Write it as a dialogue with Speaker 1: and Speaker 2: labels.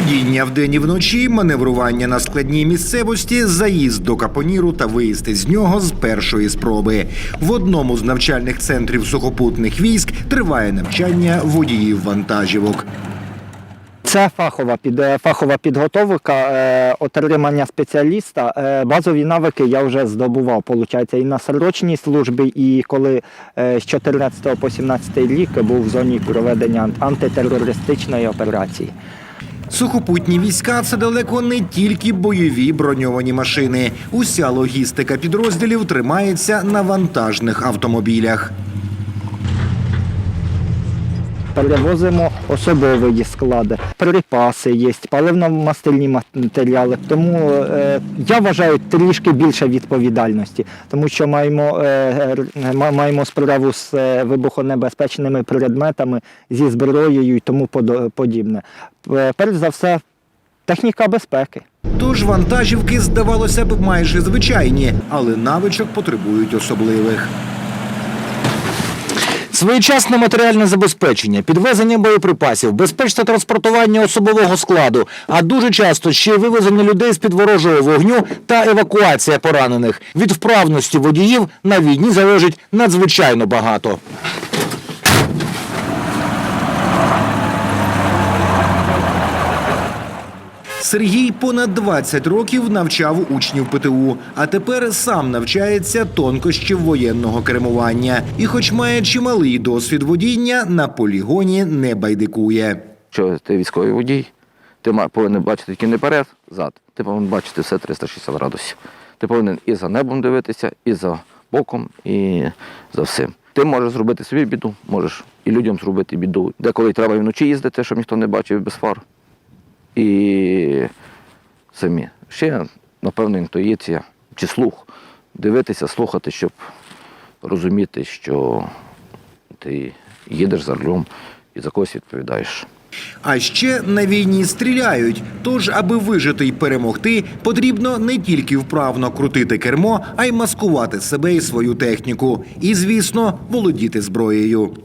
Speaker 1: Водіння вдень і вночі, маневрування на складній місцевості, заїзд до капоніру та виїзд із нього з першої спроби. В одному з навчальних центрів сухопутних військ триває навчання водіїв вантажівок.
Speaker 2: Це фахова під е, фахова підготовка, е, отримання спеціаліста. Е, базові навики я вже здобував, виходить, і на срочній службі, і коли з 14 по 17 рік був в зоні проведення антитерористичної операції.
Speaker 1: Сухопутні війська це далеко не тільки бойові броньовані машини. Уся логістика підрозділів тримається на вантажних автомобілях.
Speaker 2: Перевозимо особові склади, припаси є, паливно-мастильні матеріали. Тому е, я вважаю трішки більше відповідальності, тому що маємо, е, маємо справу з е, вибухонебезпечними предметами, зі зброєю і тому подібне. Е, Перш за все, техніка безпеки.
Speaker 1: Тож вантажівки, здавалося б, майже звичайні, але навичок потребують особливих.
Speaker 3: Своєчасне матеріальне забезпечення, підвезення боєприпасів, безпечне транспортування особового складу, а дуже часто ще й вивезення людей з-під ворожого вогню та евакуація поранених. Від вправності водіїв на війні залежить надзвичайно багато.
Speaker 1: Сергій понад 20 років навчав учнів ПТУ, а тепер сам навчається тонкощів воєнного кермування. І, хоч має чималий досвід водіння, на полігоні не байдикує.
Speaker 4: Якщо ти військовий водій, ти повинен бачити тільки не перед, зад. Ти повинен бачити все 360 градусів. Ти повинен і за небом дивитися, і за боком, і за всім. Ти можеш зробити собі біду, можеш і людям зробити біду. Деколи треба і вночі їздити, щоб ніхто не бачив без фар. І самі. Ще, напевно, інтуїція чи слух. Дивитися, слухати, щоб розуміти, що ти їдеш за рулем і за когось відповідаєш.
Speaker 1: А ще на війні стріляють. Тож, аби вижити й перемогти, потрібно не тільки вправно крутити кермо, а й маскувати себе і свою техніку. І, звісно, володіти зброєю.